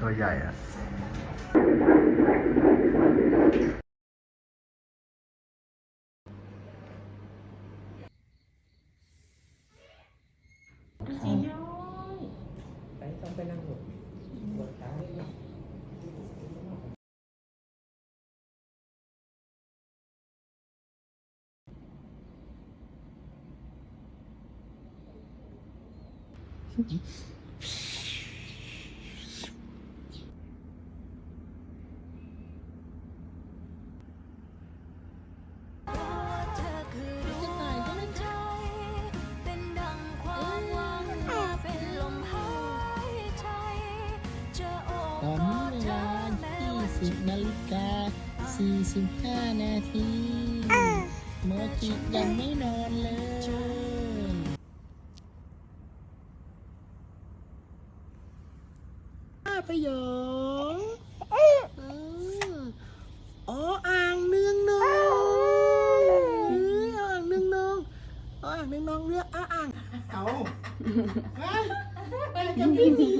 ตัวใหญ่อะสี ตอนนี้เวลา 20นาฬิกา 45 นาทีโมจิยังไม่นอนเลยป้าพยงอออ๋ออ่างเนืองนองเอออ่างเนืองนองอ๋ออ่างเนืองนองเนื้ออะอ่างเอาไปไปกับพี่หมี